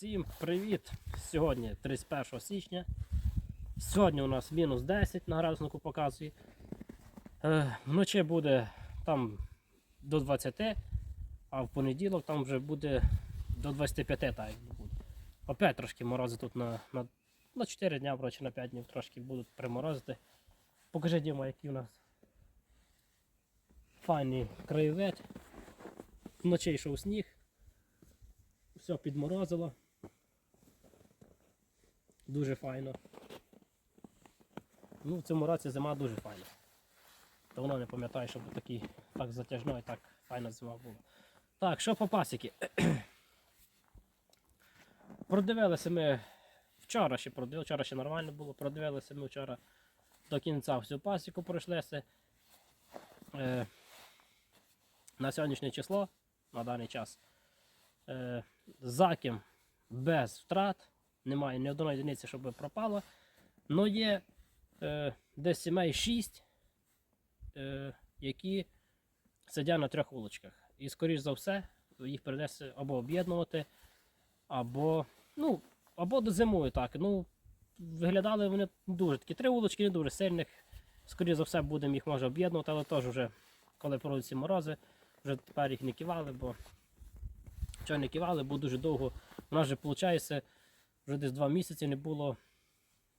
Всім привіт! Сьогодні 31 січня. Сьогодні у нас мінус 10 на градуснику показує. Е, вночі буде там до 20, а в понеділок там вже буде до 25 так буде. Опять трошки морози тут на, на, на 4 дня, врочі на 5 днів трошки будуть приморозити. Покажи, Діма, який у нас файний краєвид. Вночі йшов сніг. Все підморозило. Дуже файно. Ну, в цьому році зима дуже файна. Давно не пам'ятаю, щоб такий, так затяжно і так файна зима була. Так, що по пасіки? Продивилися ми вчора ще продивилися, вчора ще нормально було, продивилися ми вчора до кінця всю пасіку пройшлися. Е, на сьогоднішнє число, на даний час, е, заким без втрат, немає ні одної одиниці, щоб пропало. Но є е, десь сімей 6, е, які сидять на трьох вуличках. І, скоріш за все, їх прийдеться або об'єднувати, або, ну, або до зимою так. Ну, виглядали вони дуже такі. Три вулички не дуже сильних. Скоріше за все, будемо їх може об'єднувати, але теж вже, коли пройдуть ці морози, вже тепер їх не кивали, бо чого не кивали, бо дуже довго. У нас вже виходить, вже десь два місяці не було,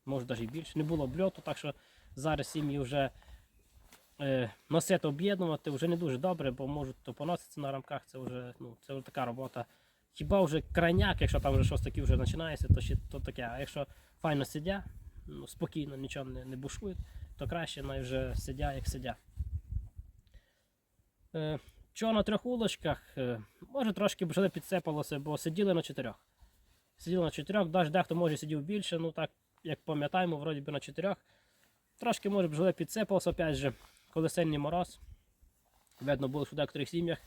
може навіть більше, не було обльоту, так що зараз сім'ї вже е, носити об'єднувати вже не дуже добре, бо можуть то поноситися на рамках, це вже, ну, це вже така робота. Хіба вже крайняк, якщо там вже щось таке вже починається, то ще то таке. А якщо файно сидять, ну, спокійно, нічого не, не бушують, то краще най вже сидять, як сидять. Е, Чого на трьох вулочках? Е, Може трошки бджоли підсипалося, бо сиділи на чотирьох. Сиділи на чотирьох, навіть дехто може сидів більше, ну так, як пам'ятаємо, вроді би на чотирьох. Трошки може бджоли підсипалося, опять же, коли сильний мороз. Видно було, що в деяких сім'ях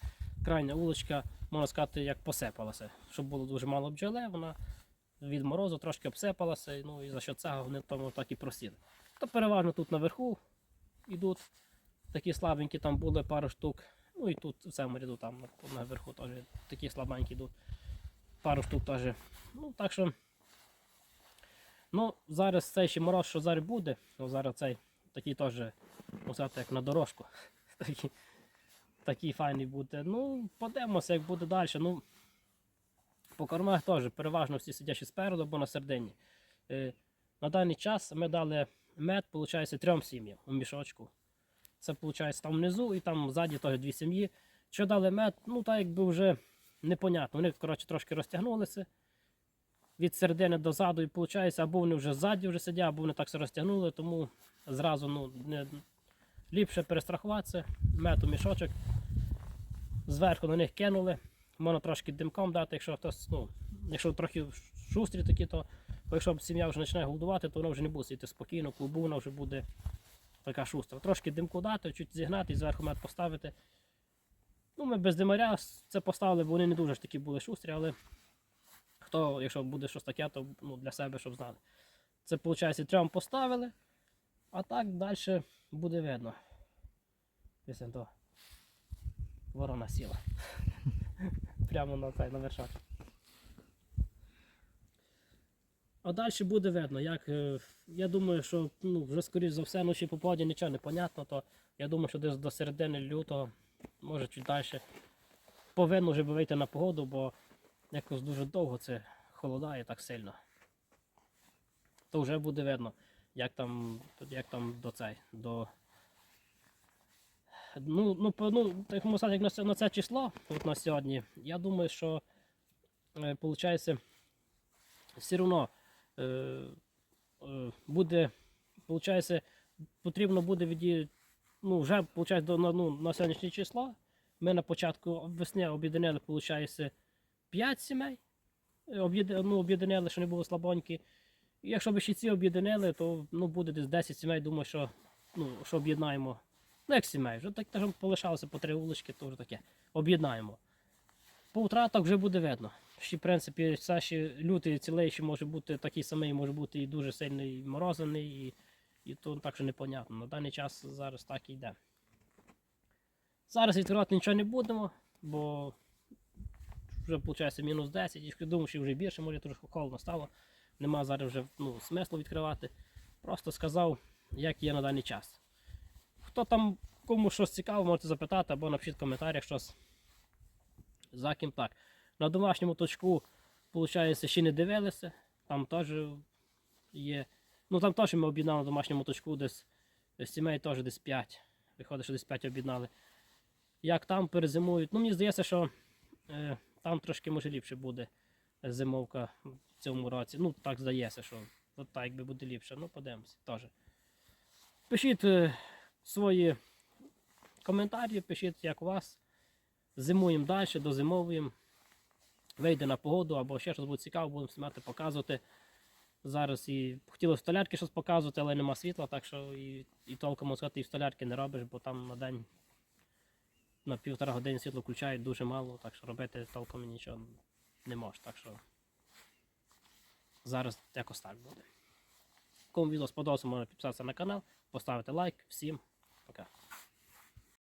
крайня вуличка, можна сказати, як посипалася. Щоб було дуже мало бджоли, вона від морозу трошки обсипалася, ну і за що цього вони тому так і просіли. То переважно тут наверху йдуть такі слабенькі, там були пару штук. Ну і тут в цьому ряду там наверху теж такі слабенькі йдуть. Пару штук теж. Ну так що. Ну, зараз цей ще мороз, що зараз буде, ну, зараз цей такий теж, сказати, як на дорожку. Такий, такий файний буде. Ну, подивимося, як буде далі. Ну, по кормах теж переважно всі сидячі спереду або на середині. Е, на даний час ми дали мед, виходить, трьом сім'ям у мішочку. Це виходить там внизу і там ззаді теж дві сім'ї. Що дали мед, ну так якби вже непонятно. Вони коротше, трошки розтягнулися від середини до заду, і виходить, або вони вже ззаді вже сидять, або вони так все розтягнули, тому зразу ну, не, ліпше перестрахуватися, мед у мішочок. Зверху на них кинули. Можна трошки димком дати, якщо хтось, ну, якщо трохи шустрі такі, то бо якщо сім'я вже починає голодувати, то вона вже не буде сидіти спокійно, клубу вона вже буде така шустра. Трошки димку дати, чуть зігнати і зверху мед поставити. Ну, ми без димаря це поставили, бо вони не дуже ж такі були шустрі, але хто, якщо буде щось таке, то ну, для себе, щоб знали. Це, виходить, трьом поставили, а так далі буде видно. Після того ворона сіла. Прямо на цей на вершак. А далі буде видно, як. е, Я думаю, що ну, вже скоріш за все, ну ще по погоді нічого не понятно, то я думаю, що десь до середини лютого, може чуть далі, повинно вже вийти на погоду, бо якось дуже довго це холодає так сильно. То вже буде видно, як там, як там до цей, до. Ну, ну, ну так можна сказати, як на, це- на це число, от на сьогодні, я думаю, що е, виходить, все одно е, е, буде, виходить, потрібно буде від, ну, вже виходить, до, ну, на сьогоднішнє число. Ми на початку весни об'єднали, виходить, 5 сімей. Е, ну, об'єднали, що не було слабонькі. І якщо б ще ці об'єднали, то ну, буде десь 10 сімей, думаю, що, ну, що об'єднаємо. Ну, як сімей, вже так теж полишалося по три вулички, то вже таке. Об'єднаємо. По втратах вже буде видно. Ще, в принципі, все ще лютий цілий ще може бути такий самий, може бути і дуже сильний морозений, і, і то так що непонятно. На даний час зараз так і йде. Зараз відкривати нічого не будемо, бо вже виходить мінус 10, і думаю, що вже більше, може трохи холодно стало. Нема зараз вже ну, смислу відкривати. Просто сказав, як є на даний час. Хто там кому щось цікаво, можете запитати або напишіть в коментарях щось. За ким так. На домашньому точку, виходить, ще не дивилися. Там теж є. Ну там теж ми об'єднали на домашньому точку, десь сімей теж десь 5. Виходить, що десь 5 об'єднали. Як там перезимують. Ну, мені здається, що е, там трошки може ліпше буде зимовка в цьому році. Ну, так здається, що от так якби буде ліпше. Ну, подивимося теж. Пишіть е, свої коментарі, пишіть, як у вас. Зимуємо далі, дозимовуємо. Вийде на погоду або ще щось буде цікаво, будемо знімати, показувати. Зараз і хотілося в столярки щось показувати, але нема світла, так що і, і толком можна сказати, і в столярки не робиш, бо там на день на півтора години світло включають дуже мало, так що робити толком нічого не можеш. Так що зараз якось так буде. Кому відео сподобалося, можна підписатися на канал, поставити лайк. Всім пока.